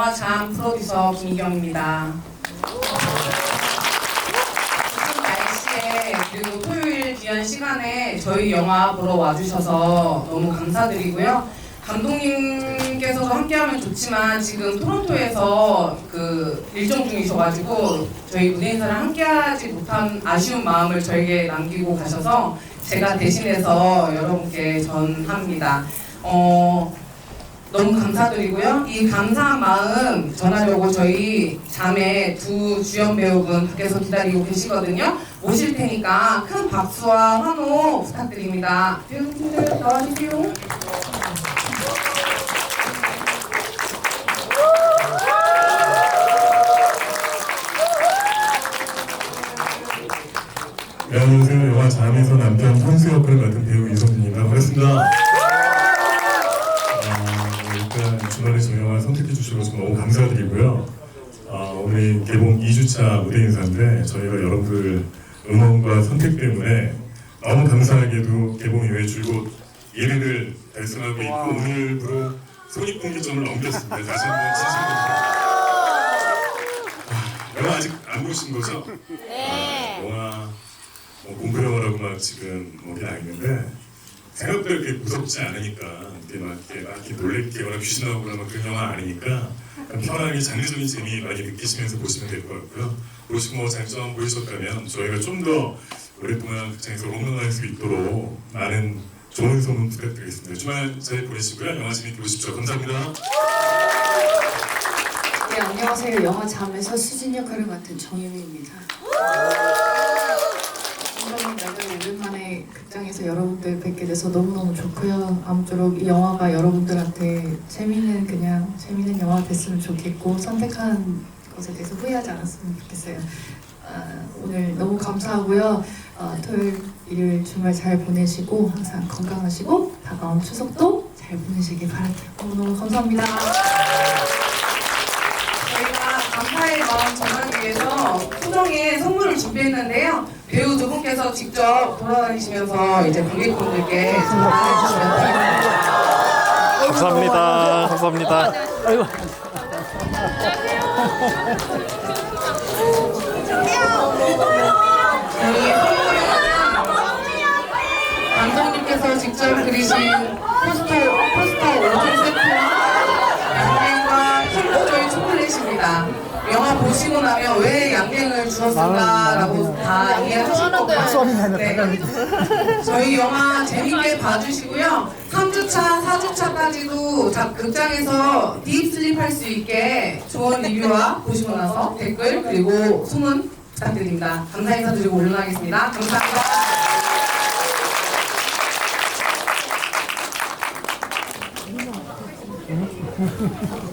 영화 잠 프로듀서 김희경입니다. 추운 날씨에 그리고 토요일 귀한 시간에 저희 영화 보러 와주셔서 너무 감사드리고요. 감독님께서도 함께하면 좋지만 지금 토론토에서 그 일정 중이셔가지고 저희 무대 인사를 함께하지 못한 아쉬운 마음을 저에게 남기고 가셔서 제가 대신해서 여러분께 전합니다. 어, 너무 감사드리고요. 이 감사한 마음 전하려고 저희 잠의 두 주연 배우분 밖에서 기다리고 계시거든요. 모실 테니까 큰 박수와 환호 부탁드립니다. 배우분들 나와주세요. 네, 안녕하세요. 영화 잠에서 남편 현수 역할을 맡은 배우 이성준입니다. 반갑습니다. 감사드리고요. 아, 오늘 개봉 2주차 무대 인사인데 저희가 여러분들 응원과 선택 때문에 너무 감사하게도 개봉 이후에 줄곧 1위를 달성하고 있고 오늘부로 손익분기점을 넘겼습니다. 다시 한번 진심으로 아, 영화 아직 안 보신 거죠? 네. 영화 뭐 공부 영화라고 막 지금 뭐게 나있는데 생각보다 그렇게 무섭지 않으니까 이렇게 막 이렇게 막 이렇게 놀래키거나 귀신 나오거나 막 그런 영화 아니니까 편하게 장르적인 재미 많이 느끼시면서 보시면 될 것 같고요. 보시고 뭐 장점 보이셨다면 저희가 좀 더 오랫동안 극장에서 롱런할 수 있도록 많은 좋은 소문 부탁드리겠습니다. 주말 잘 보내시고요. 영화 재밌게 보십시오. 감사합니다. 네, 안녕하세요. 영화 잠에서 수진 역할을 맡은 정유미입니다. 선배님들 오랜만에 극장에서 뵙게 돼서 너무너무 좋고요. 아무쪼록 이 영화가 여러분들한테 재미있는 그냥 재미있는 영화 됐으면 좋겠고 선택한 것에 대해서 후회하지 않았으면 좋겠어요. 아, 오늘 너무 감사하고요. 어, 토요일, 일요일 주말 잘 보내시고 항상 건강하시고 다가온 추석도 잘 보내시길 바랄게요. 너무너무 감사합니다. 감사의 마음 전하기 위해서 소정의 선물을 준비했는데요. 배우 두 분께서 직접 돌아다니시면서 이제 관객분들께 전달해 주시면 됩니다. 감사합니다. 감사합니다. 저희 선물은 감독님께서 직접 그리신 포스터, 포스터 5종 세트와 양갱과 킹포조의 초콜릿입니다. 영화 보시고 나면 왜 양갱을 주었을까라고 다 이해하실 거고요. 네. 저희 영화 재밌게 봐주시고요. 3주차, 4주차까지도 자, 극장에서 딥슬립 할 수 있게 좋은 리뷰와 보시고 나서 댓글 그리고 소문 부탁드립니다. 감사 인사드리고 물러나겠습니다. 감사합니다.